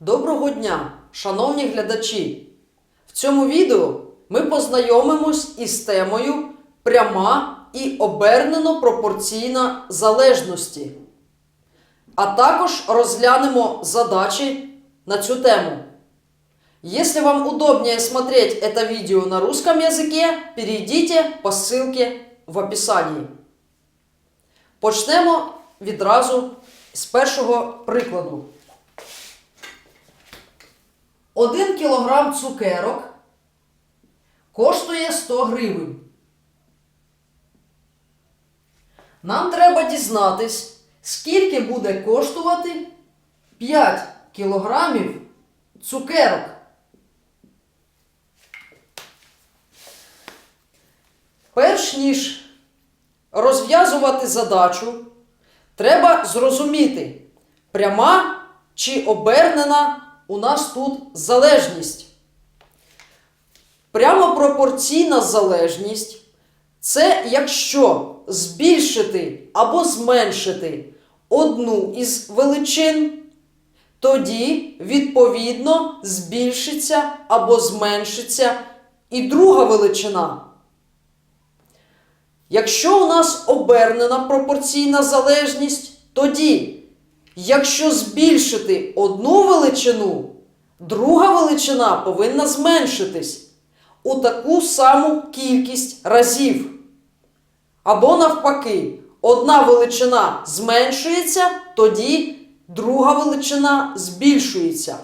Доброго дня, шановні глядачі! В цьому відео ми познайомимось із темою пряма і обернено пропорційна залежності. А також розглянемо задачі на цю тему. Если вам удобнее смотреть это видео на русском языке, перейдите по ссылке в описании. Почнемо відразу з першого прикладу. 1 кілограм цукерок коштує 100 гривень. Нам треба дізнатись, скільки буде коштувати 5 кілограмів цукерок. Перш ніж розв'язувати задачу, треба зрозуміти, пряма чи обернена у нас тут залежність. Прямо пропорційна залежність це якщо збільшити або зменшити одну із величин, тоді відповідно збільшиться або зменшиться і друга величина. Якщо у нас обернена пропорційна залежність, тоді, якщо збільшити одну величину, друга величина повинна зменшитись у таку саму кількість разів. Або навпаки, одна величина зменшується, тоді друга величина збільшується.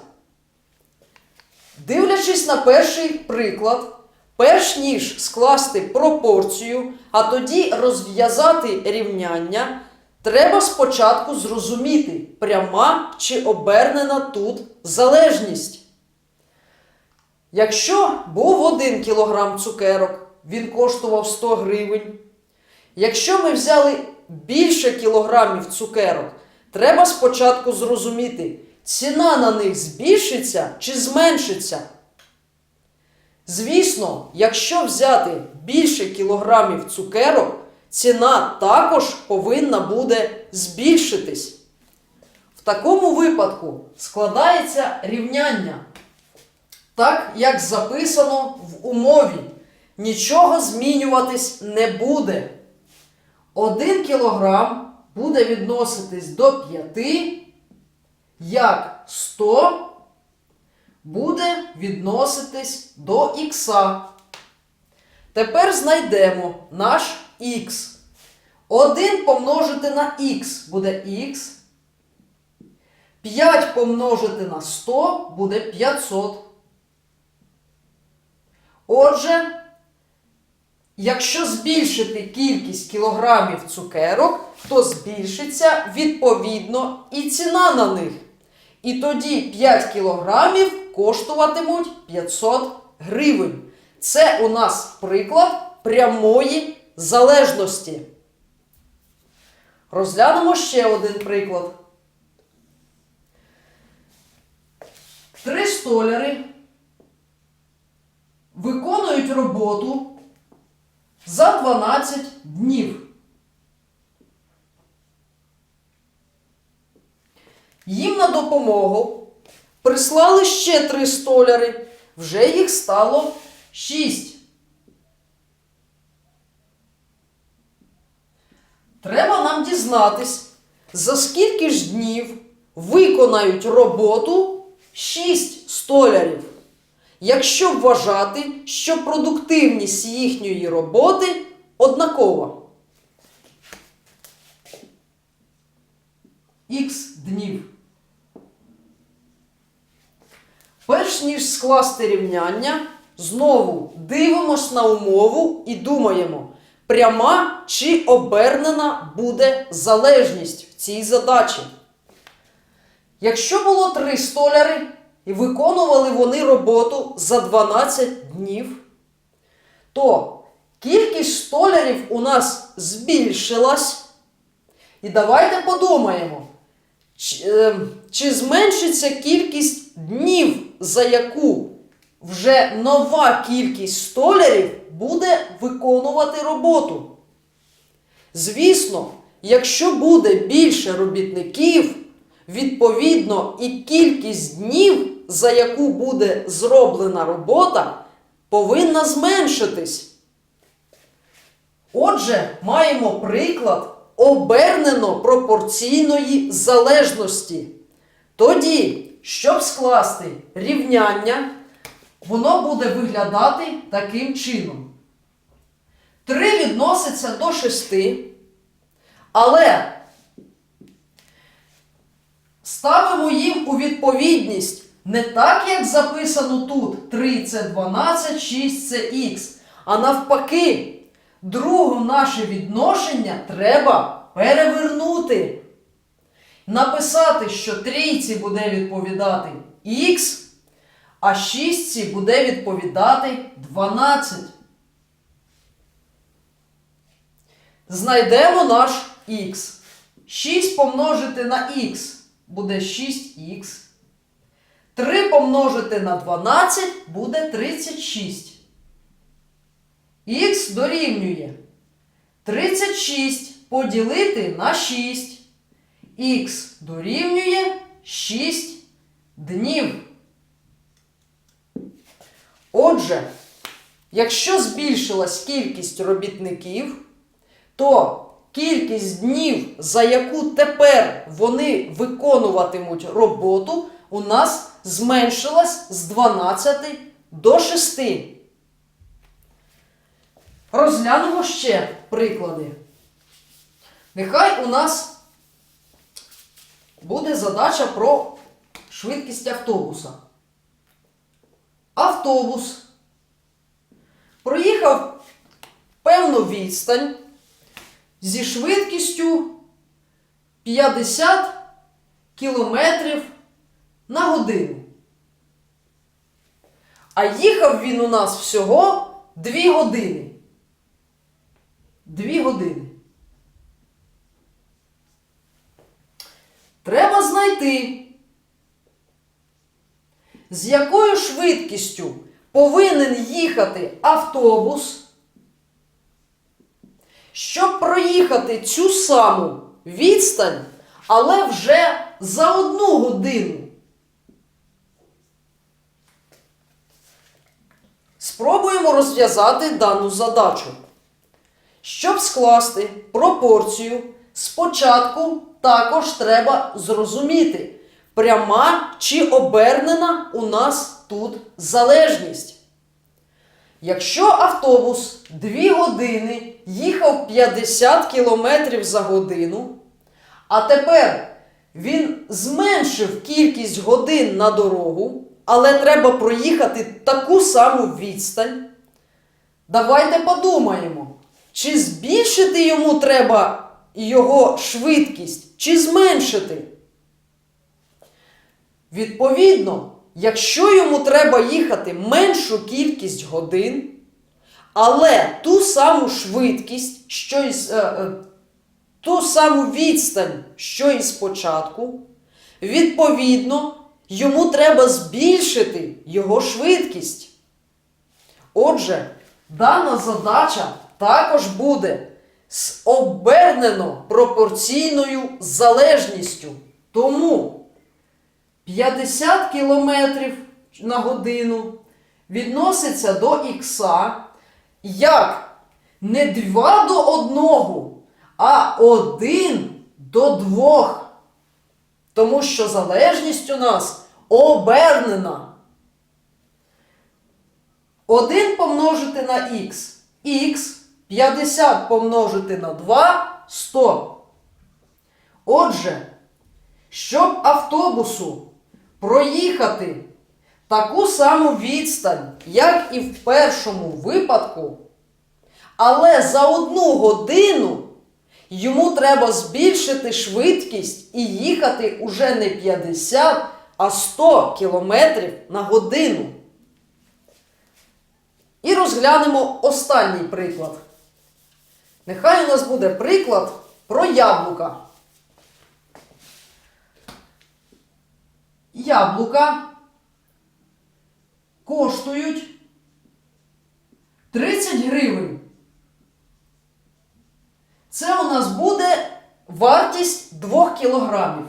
Дивлячись на перший приклад, перш ніж скласти пропорцію, а тоді розв'язати рівняння, треба спочатку зрозуміти, пряма чи обернена тут залежність. Якщо був 1 кг цукерок, він коштував 100 гривень. Якщо ми взяли більше кілограмів цукерок, треба спочатку зрозуміти, ціна на них збільшиться чи зменшиться. Звісно, якщо взяти більше кілограмів цукерок, ціна також повинна буде збільшитись. В такому випадку складається рівняння. Так, як записано в умові, нічого змінюватись не буде. 1 кілограм буде відноситись до 5, як 100 буде відноситись до х. Тепер знайдемо наш х. 1 помножити на х буде х. 5 помножити на 100 буде 500. Отже, якщо збільшити кількість кілограмів цукерок, то збільшиться відповідно і ціна на них. І тоді 5 кілограмів коштуватимуть 500 гривень. Це у нас приклад прямої залежності. Розглянемо ще один приклад. Три столяри виконують роботу за 12 днів. Їм на допомогу прислали ще три столяри, вже їх стало 6. Треба нам дізнатись, за скільки ж днів виконають роботу 6 столярів якщо вважати, що продуктивність їхньої роботи однакова. Х днів. Перш ніж скласти рівняння, знову дивимось на умову і думаємо, пряма чи обернена буде залежність в цій задачі. Якщо було три столяри, і виконували вони роботу за 12 днів, то кількість столярів у нас збільшилась. І давайте подумаємо, чи, е, чи зменшиться кількість днів, за яку вже нова кількість столярів буде виконувати роботу. Звісно, якщо буде більше робітників, відповідно, і кількість днів, за яку буде зроблена робота, повинна зменшитись. Отже, маємо приклад обернено пропорційної залежності. Тоді, щоб скласти рівняння, воно буде виглядати таким чином. 3 відноситься до 6, але ставимо їм у відповідність не так, як записано тут 3 це 12, 6 це х, а навпаки, другу наше відношення треба перевернути. Написати, що трійці буде відповідати х, а шістці буде відповідати 12. Знайдемо наш х. 6 помножити на х буде 6х. 3 помножити на 12 буде 36. Х дорівнює 36 поділити на 6. Х дорівнює 6 днів. Отже, якщо збільшилась кількість робітників, то кількість днів, за яку тепер вони виконуватимуть роботу, у нас зменшилась з 12 до 6. Розглянемо ще приклади. Нехай у нас буде задача про швидкість автобуса. Автобус проїхав певну відстань зі швидкістю 50 кілометрів на годину. А їхав він у нас всього 2 години. 2 години. Треба знайти, з якою швидкістю повинен їхати автобус, щоб проїхати цю саму відстань, але вже за одну годину. Спробуємо розв'язати дану задачу. Щоб скласти пропорцію, спочатку також треба зрозуміти, пряма чи обернена у нас тут залежність. Якщо автобус 2 години їхав 50 км за годину, а тепер він зменшив кількість годин на дорогу, але треба проїхати таку саму відстань. Давайте подумаємо, чи збільшити йому треба його швидкість, чи зменшити. Відповідно, якщо йому треба їхати меншу кількість годин, але ту саму швидкість, що й з- е, е, ту саму відстань, що і спочатку, відповідно, йому треба збільшити його швидкість. Отже, дана задача також буде з обернено пропорційною залежністю. Тому 50 км на годину відноситься до х як не 2 до 1, а 1 до 2. Тому що залежність у нас обернена. 1 помножити на х. х 50 помножити на 2 100. Отже, щоб автобусу проїхати таку саму відстань, як і в першому випадку, але за одну годину йому треба збільшити швидкість і їхати уже не 50, а 100 км на годину. І розглянемо останній приклад. Нехай у нас буде приклад про яблука. Яблука коштують 30 гривень. Це у нас буде вартість 2 кілограмів.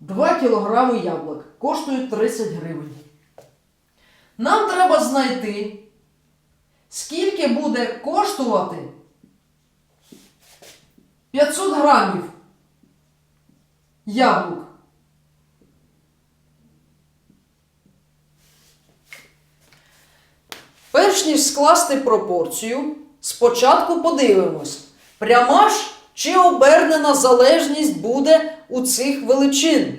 2 кілограми яблук коштують 30 гривень. Нам треба знайти, скільки буде коштувати 500 грамів яблук. Перш ніж скласти пропорцію, спочатку подивимось, пряма ж чи обернена залежність буде у цих величин.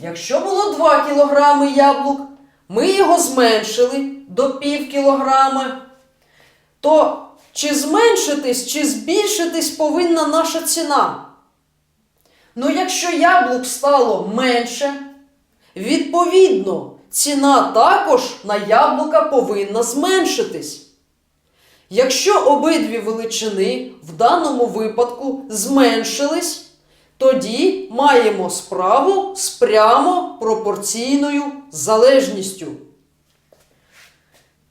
Якщо було 2 кг яблук, ми його зменшили до пів кілограми, то чи зменшитись, чи збільшитись повинна наша ціна? Ну, якщо яблук стало менше, відповідно, ціна також на яблука повинна зменшитись. Якщо обидві величини в даному випадку зменшились, тоді маємо справу з прямо пропорційною залежністю.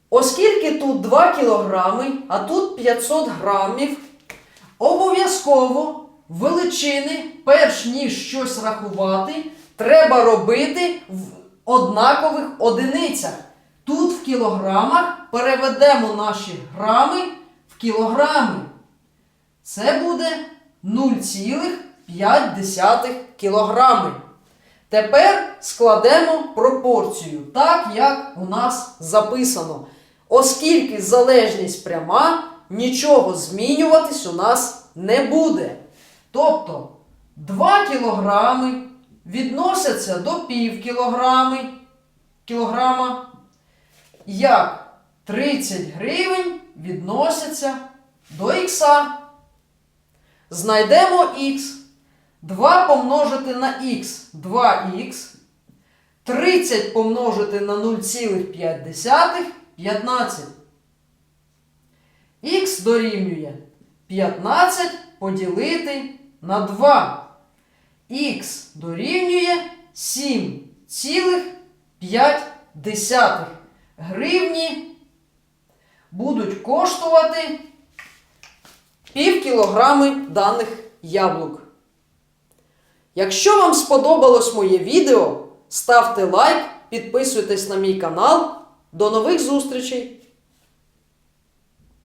Оскільки тут 2 кілограми, а тут 500 грамів, обов'язково величини, перш ніж щось рахувати, треба робити в однакових одиницях. Тут в кілограмах переведемо наші грами в кілограми. Це буде 0,5 кілограми. Тепер складемо пропорцію, так як у нас записано. Оскільки залежність пряма, нічого змінюватись у нас не буде. Тобто 2 кілограми відносяться до пів кілограми, кілограма, як 30 гривень відносяться до ікса. Знайдемо х. 2 помножити на х 2х. 30 помножити на 0,5 15. Х дорівнює 15 поділити на 2. Х дорівнює 7,5 гривні будуть коштувати пів кілограми даних яблук. Якщо вам сподобалось моє відео, ставте лайк, підписуйтесь на мій канал. До нових зустрічей!